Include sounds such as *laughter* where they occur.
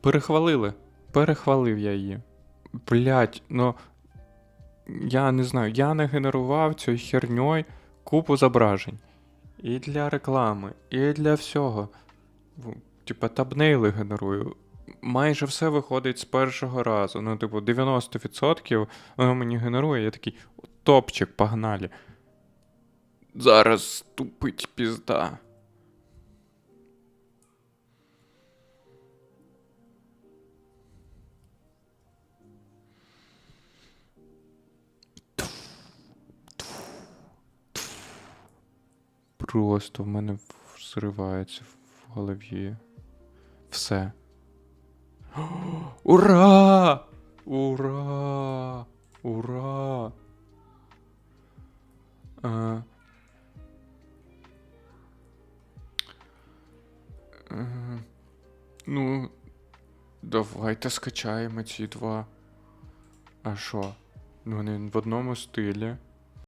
Перехвалили. Перехвалив я її. Блять, ну. Я не знаю, я не генерував цією херньою купу зображень. І для реклами, і для всього. Типа табнейли генерую. Майже все виходить з першого разу. Ну, типу, 90% воно мені генерує. Я такий топчик, погнали. Зараз ступить пізда. Просто в мене взривається в голові. Все. *gasps* Ура! Ура! Ура! Е, е, ну, давайте скачаємо ці два. А що? Ну, вони в одному стилі.